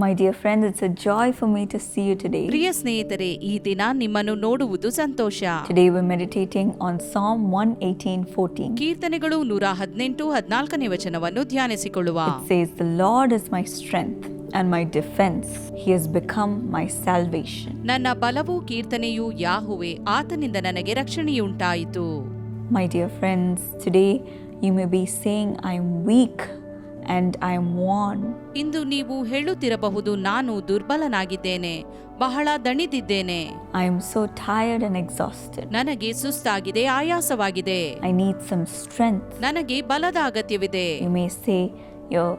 My dear friends, it's a joy for me to see you today. ಪ್ರಿಯ ಸ್ನೇಹಿತರೆ ಈ ದಿನ ನಿಮ್ಮನ್ನು ನೋಡುವುದು ಸಂತೋಷ Today we're meditating on Psalm 118:14. ಕೀರ್ತನೆಗಳು ನೂರ ಹದಿನೆಂಟು ಹದಿನಾಲ್ಕನೇ ವಚನವನ್ನು ಧ್ಯಾನಿಸಿಕೊಳ್ಳುವ It says, "The Lord is my strength and my defense. He has become my salvation." ನನ್ನ ಬಲವು ಕೀರ್ತನೆಯು ಯಾಹುವೆ ಆತನಿಂದ ನನಗೆ ರಕ್ಷಣೆಯುಂಟಾಯಿತು My dear friends, today you may be saying, "I'm weak and I am worn ಇಂದು ನೀವು ಹೇಳುತ್ತಿರಬಹುದು ನಾನು ದುರ್ಬಲನಾಗಿದ್ದೇನೆ ಬಹಳ ದಣಿದಿದ್ದೇನೆ. I am so tired and exhausted ನನಗೆ ಸುಸ್ತಾಗಿದೆ ಆಯಾಸವಾಗಿದೆ. ಐ ನೀಡ್ ಸಮ್ ಸ್ಟ್ರೆಂತ್ ನನಗೆ ಬಲದ ಅಗತ್ಯವಿದೆ. You may say you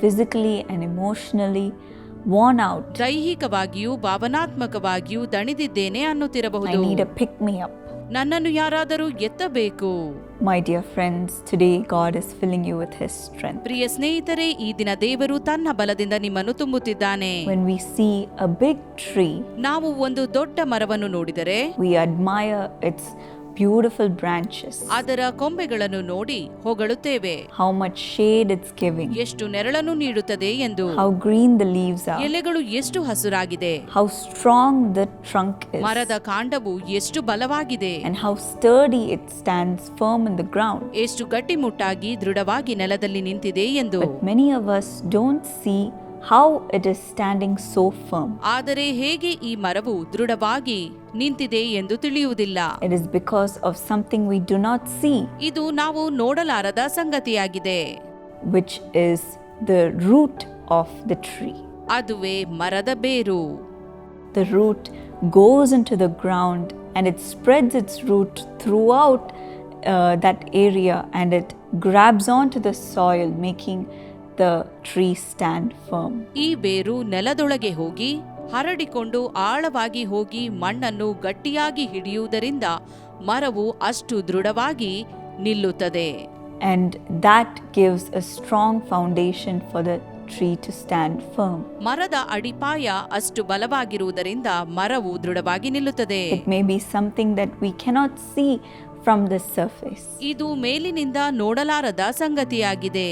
physically and emotionally worn out ದೈಹಿಕವಾಗಿಯೂ ಭಾವನಾತ್ಮಕವಾಗಿಯೂ ದಣಿದಿದ್ದೇನೆ ಅನ್ನುತ್ತಿರಬಹುದು. I need a pick me up ನನ್ನನ್ನು ಯಾರಾದರೂ ಎತ್ತಬೇಕು? My dear friends today God is filling you with his strength ಪ್ರಿಯ ಸ್ನೇಹಿತರೆ ಈ ದಿನ ದೇವರು ತನ್ನ ಬಲದಿಂದ ನಿಮ್ಮನ್ನು ತುಂಬುತ್ತಿದ್ದಾನೆ. When we see a big tree, ನಾವು ಒಂದು ದೊಡ್ಡ ಮರವನ್ನು ನೋಡಿದರೆ we admire its beautiful branches, ಅದರ ಕೊಂಬೆಗಳನ್ನು ನೋಡಿ ಹೊಗಳುತ್ತೇವೆ how much shade it's giving, ಎಷ್ಟು ನೆರಳನ್ನು ನೀಡುತ್ತದೆ ಎಂದು how green the leaves are, ಎಲೆಗಳು ಎಷ್ಟು ಹಸುರಾಗಿದೆ how strong the trunk is, ಮರದ ಕಾಂಡವು ಎಷ್ಟು ಬಲವಾಗಿದೆ and how sturdy it stands firm in the ground. ಎಷ್ಟು ಗಟ್ಟಿಮುಟ್ಟಾಗಿ ದೃಢವಾಗಿ ನೆಲದಲ್ಲಿ ನಿಂತಿದೆ ಎಂದು But many of us how it is standing so firm. ಆದರೆ ಹೇಗೆ ಈ ಮರವು ದೃಢವಾಗಿ ನಿಂತಿದೆ ಎಂದು ತಿಳಿಯುವುದಿಲ್ಲ It is because of something we do not see, ಇದು ನಾವು ನೋಡಲಾರದ ಸಂಗತಿಯಾಗಿದೆ which is the root of the tree. ಅದುವೇ ಮರದ ಬೇರು The root goes into the ground and it spreads its root throughout uh, that area and it grabs onto the soil, making the tree stand firm. ಈ ಬೇರು ನೆಲದೊಳಗೆ ಹೋಗಿ ಹರಡಿಕೊಂಡು ಆಳವಾಗಿ ಹೋಗಿ ಮಣ್ಣನ್ನು ಗಟ್ಟಿಯಾಗಿ ಹಿಡಿಯುವುದರಿಂದ ಮರವು ಅಷ್ಟು ದೃಢವಾಗಿ ನಿಲ್ಲುತ್ತದೆ And that gives a strong foundation for the tree to stand firm. ಮರದ ಅಡಿಪಾಯ ಅಷ್ಟು ಬಲವಾಗಿರುವುದರಿಂದ ಮರವು ದೃಢವಾಗಿ ನಿಲ್ಲುತ್ತದೆ It may be something that we cannot see from the surface, ಇದು ಮೇಲಿನಿಂದ ನೋಡಲಾರದ ಸಂಗತಿಯಾಗಿದೆ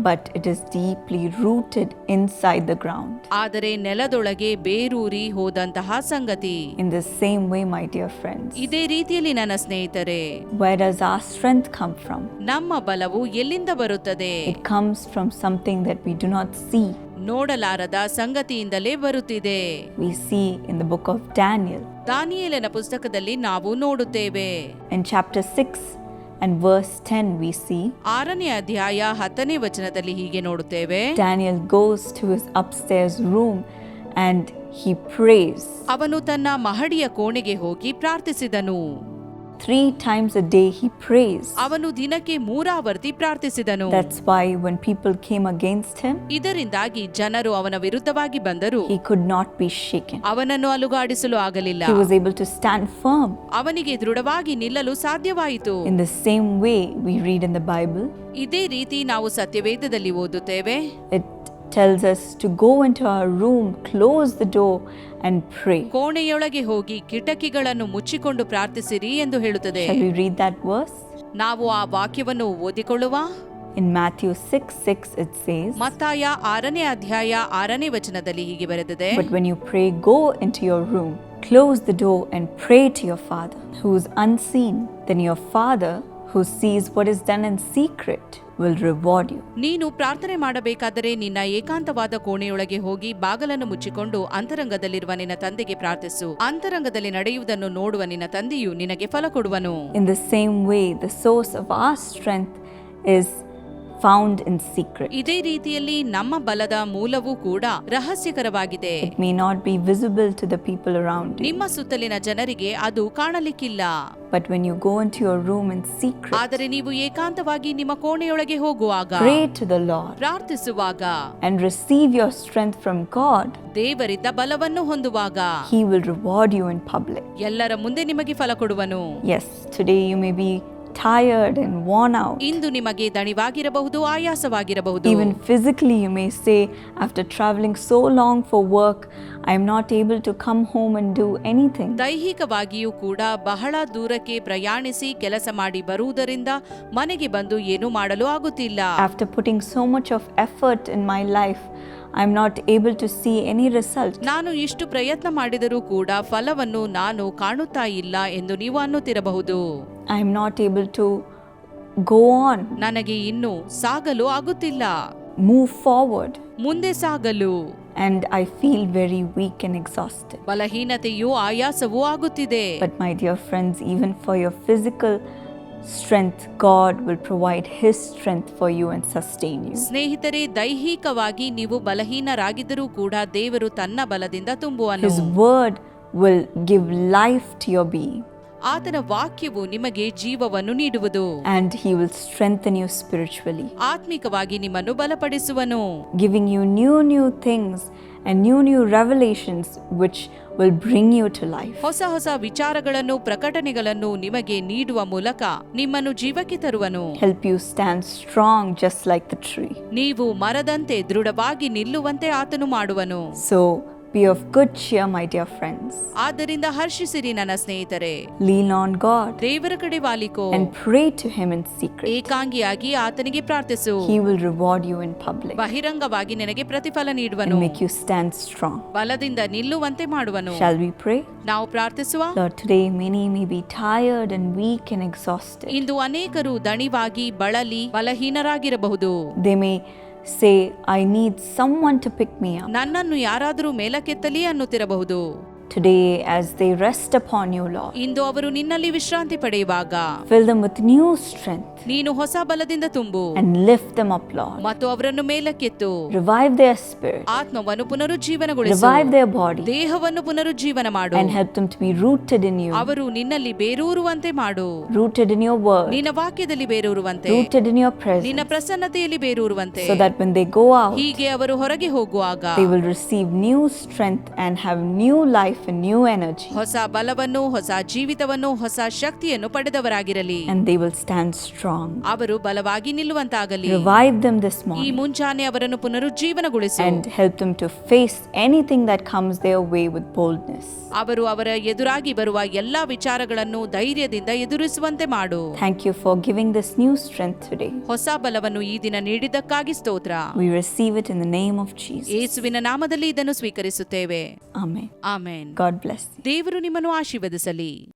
but it is deeply rooted inside the ground ಆದರೆ ನೆಲದೊಳಗೆ ಬೇರೂರಿ ಹೋದಂತಹ ಸಂಗತಿ. In the same way my dear friends ಇದೇ ರೀತಿಯಲ್ಲಿ ನನ್ನ ಸ್ನೇಹಿತರೆ why does our strength come from ನಮ್ಮ ಬಲವು ಎಲ್ಲಿಂದ ಬರುತ್ತದೆ? It comes from something that we do not see ನೋಡಲಾರದ ಸಂಗತಿಯಿಂದಲೇ ಬರುತ್ತಿದೆ. We see in the book of Daniel ದಾನಿಯಲಿನ ಪುಸ್ತಕದಲ್ಲಿ ನಾವು ನೋಡುತ್ತೇವೆ. In chapter six and verse 10. We see ಆರನೇ ಅಧ್ಯಾಯ ಹತ್ತನೇ ವಚನದಲ್ಲಿ ಹೀಗೆ ನೋಡುತ್ತೇವೆ Daniel goes to his upstairs room and he prays. ಅವನು ತನ್ನ ಮಹಡಿಯ ಕೋಣೆಗೆ ಹೋಗಿ ಪ್ರಾರ್ಥಿಸಿದನು Three times a day he prays. ಅವನು ದಿನಕ್ಕೆ ಮೂರಾವರ್ತಿ ಪ್ರಾರ್ಥಿಸಿದನು That's why when people came against him, ಇದರಿಂದಾಗಿ ಜನರು ಅವನ ವಿರುದ್ಧವಾಗಿ ಬಂದರು he could not be shaken. ಅವನನ್ನು ಅಲುಗಾಡಿಸಲು ಆಗಲಿಲ್ಲ He was able to stand firm. ಅವನಿಗೆ ದೃಢವಾಗಿ ನಿಲ್ಲಲು ಸಾಧ್ಯವಾಯಿತು In the same way, we read in the Bible, ಇದೇ ರೀತಿ ನಾವು ಸತ್ಯವೇದದಲ್ಲಿ ಓದುತ್ತೇವೆ it tells us to go into our room, close the door, and pray. ಕೋಣೆಯೊಳಗೆ ಹೋಗಿ ಕಿಟಕಿಗಳನ್ನು ಮುಚ್ಚಿಕೊಂಡು ಪ್ರಾರ್ಥಿಸಿರಿ ಎಂದು ಹೇಳುತ್ತದೆ Shall we read that verse? ನಾವು ಆ ವಾಕ್ಯವನ್ನು ಓದಿಕೊಳ್ಳುವ In Matthew 6 6, it says, ಮತ್ತಾಯ ಆರನೇ ಅಧ್ಯಾಯ ಆರನೇ ವಚನದಲ್ಲಿ ಹೀಗೆ ಬರೆದಿದೆ But when you pray, go into your room, close the door, and pray to your Father who is unseen. Then your Father who sees what is done in secret will reward you. ನೀನು ಪ್ರಾರ್ಥನೆ ಮಾಡಬೇಕಾದರೆ ನಿನ್ನ ಏಕಾಂತವಾದ ಕೋಣೆಯೊಳಗೆ ಹೋಗಿ ಬಾಗಲನ್ನು ಮುಚ್ಚಿಕೊಂಡು ಅಂತರಂಗದಲ್ಲಿರುವ ನಿನ್ನ ತಂದೆಗೆ ಪ್ರಾರ್ಥಿಸು ಅಂತರಂಗದಲ್ಲಿ ನಡೆಯುವುದನ್ನು ನೋಡುವ ನಿನ್ನ ತಂದೆಯು ನಿನಗೆ ಫಲ ಕೊಡುವನು In the same way, the source of our strength is found in secret. ಇದೇ ರೀತಿಯಲ್ಲಿ ನಮ್ಮ ಬಲದ ಮೂಲವೂ ಕೂಡ ರಹಸ್ಯಕರವಾಗಿದೆ. It may not be visible to the people around you, ನಿಮ್ಮ ಸುತ್ತಲಿನ ಜನರಿಗೆ ಅದು ಕಾಣಲಿಕ್ಕಿಲ್ಲ. But when you go in to your room in secret ಆದರೆ ನೀವು ಏಕಾಂತವಾಗಿ ನಿಮ್ಮ ಕೋಣೆಯೊಳಗೆ ಹೋಗುವಾಗ pray to the Lord ಪ್ರಾರ್ಥಿಸುವಾಗ and receive your strength from God ದೇವರಿಂದ ಬಲವನ್ನು ಹೊಂದುವಾಗ he will reward you in public ಎಲ್ಲರ ಮುಂದೆ ನಿಮಗೆ ಫಲ ಕೊಡುವನು. Yes, today you may be tired and worn out. ಇಂದು ನಿಮಗೆ ದಣಿವಾಗಿರಬಹುದು ಆಯಾಸವಾಗಿರಬಹುದು Even physically, you may say, after traveling so long for work, I am not able to come home and do anything ದೈಹಿಕವಾಗಿಯೂ ಕೂಡ ಬಹಳ ದೂರಕ್ಕೆ ಪ್ರಯಾಣಿಸಿ ಕೆಲಸ ಮಾಡಿ ಬರುವುದರಿಂದ ಮನೆಗೆ ಬಂದು ಏನು ಮಾಡಲು ಆಗುತ್ತಿಲ್ಲ. After putting so much of effort in my life I am not able to see any result ನಾನು ಇಷ್ಟು ಪ್ರಯತ್ನ ಮಾಡಿದರೂ ಕೂಡ ಫಲವನ್ನು ನಾನು ಕಾಣುತ್ತಾ ಇಲ್ಲ ಎಂದು ನೀವು ಅನ್ನುತ್ತಿರಬಹುದು. I am not able to go on ನನಗೆ ಇನ್ನು ಸಾಗಲು ಆಗುತ್ತಿಲ್ಲ. Move forward, ಮುಂದೆ ಸಾಗಲು and I feel very weak and exhausted. ಬಲಹೀನತೆಯೂ ಆಯಾಸವೂ ಆಗುತ್ತಿದೆ But, my dear friends, even for your physical strength, God will provide His strength for you and sustain you. ಸ್ನೇಹಿತರೆ ದೈಹಿಕವಾಗಿ ನೀವು ಬಲಹೀನರಾಗಿದ್ದರೂ ಕೂಡ ದೇವರು ತನ್ನ ಬಲದಿಂದ ತುಂಬುವನು His word will give life to your being, ಆತನ ವಾಕ್ಯವು ನಿಮಗೆ ಜೀವವನ್ನು ನೀಡುವುದು and He will strengthen you spiritually, ಆತ್ಮಿಕವಾಗಿ ನಿಮ್ಮನ್ನು ಬಲಪಡಿಸುವನು giving you new, new things and new, new revelations which will bring you to life. ಹೊಸ ಹೊಸ ವಿಚಾರಗಳನ್ನು ಪ್ರಕಟಣೆಗಳನ್ನು ನಿಮಗೆ ನೀಡುವ ಮೂಲಕ ನಿಮ್ಮನ್ನು ಜೀವಕ್ಕೆ ತರುವನು Help you stand strong just like the tree. ನೀವು ಮರದಂತೆ ದೃಢವಾಗಿ ನಿಲ್ಲುವಂತೆ ಆತನು ಮಾಡುವನು So, be of good cheer, my dear friends. ಆದ್ದರಿಂದ ಹರ್ಷಿಸಿರಿ ನನ್ನ ಸ್ನೇಹಿತರೆ Lean on God ದೇವರ ಕಡೆ ವಾಲಿಕೋ and pray to Him in secret. ಏಕಾಂಗಿಯಾಗಿ ಆತನಿಗೆ ಪ್ರಾರ್ಥಿಸು He will reward you in public ಬಹಿರಂಗವಾಗಿ ನಿನಗೆ ಪ್ರತಿಫಲ and ನೀಡುವನು make you stand strong. ಬಲದಿಂದ ನಿಲ್ಲುವಂತೆ ಮಾಡುವನು Shall we pray? ನಾವು ಪ್ರಾರ್ಥಿಸುವ Lord, today many may be tired and weak and exhausted. ಇಂದು ಅನೇಕರು ದಣಿವಾಗಿ ಬಳಲಿ ಬಲಹೀನರಾಗಿರಬಹುದು They may say, I need some to pick me up. ನನ್ನನ್ನು ಯಾರಾದರೂ ಮೇಲಕ್ಕೆತ್ತಲಿ ಅನ್ನುತ್ತಿರಬಹುದು Today, as they rest upon you, Lord, ಇಂದು ಅವರು ನಿನ್ನಲ್ಲಿ ವಿಶ್ರಾಂತಿ ಪಡೆಯುವಾಗ fill them with new strength ನೀನು ಹೊಸ ಬಲದಿಂದ ತುಂಬು and lift them up, Lord. ಮತ್ತು ಅವರನ್ನು ಮೇಲಕ್ಕೆತ್ತು Revive their spirit, ಆತ್ಮವನ್ನು ಪುನರುಜ್ಜೀವನಗೊಳಿಸು revive their body, ದೇಹವನ್ನು ಪುನರುಜ್ಜೀವನ ಮಾಡು and help them to be rooted in you, ಅವರು ನಿನ್ನಲ್ಲಿ ಬೇರೂರುವಂತೆ ಮಾಡು rooted in your word, ನಿನ್ನ ವಾಕ್ಯದಲ್ಲಿ ಬೇರೂರುವಂತೆ rooted in your ನಿನ್ನ presence, ಪ್ರಸನ್ನತೆಯಲ್ಲಿ ಬೇರೂರುವಂತೆ so that when they go out, ಹೀಗೆ ಅವರು ಹೊರಗೆ ಹೋಗುವಾಗ they will receive new strength and have new life and new energy, ಹೊಸ ಬಲವನ್ನು ಹೊಸ ಜೀವಿತವನ್ನು ಹೊಸ ಶಕ್ತಿಯನ್ನು ಪಡೆದವರಾಗಿರಲಿ and they will stand strong. ಅವರು ಬಲವಾಗಿ ನಿಲ್ಲುವಂತಾಗಲಿ Revive them this ಈ morning ಮುಂಜಾನೆ ಅವರನ್ನು ಪುನರುಜ್ಜೀವನಗೊಳಿಸು and help them to face anything that comes their way with boldness. ಅವರು ಅವರ ಎದುರಾಗಿ ಬರುವ ಎಲ್ಲಾ ವಿಚಾರಗಳನ್ನು ಧೈರ್ಯದಿಂದ ಎದುರಿಸುವಂತೆ ಮಾಡು Thank you for giving this new strength today. ಹೊಸ ಬಲವನ್ನು ಈ ದಿನ ನೀಡಿದ್ದಕ್ಕಾಗಿ ಸ್ತೋತ್ರ We receive it in the name of Jesus. ಯೇಸುವಿನ ನಾಮದಲ್ಲಿ ಇದನ್ನು ಸ್ವೀಕರಿಸುತ್ತೇವೆ Amen. Amen God bless. ದೇವರು ನಿಮ್ಮನ್ನು ಆಶೀರ್ವದಿಸಲಿ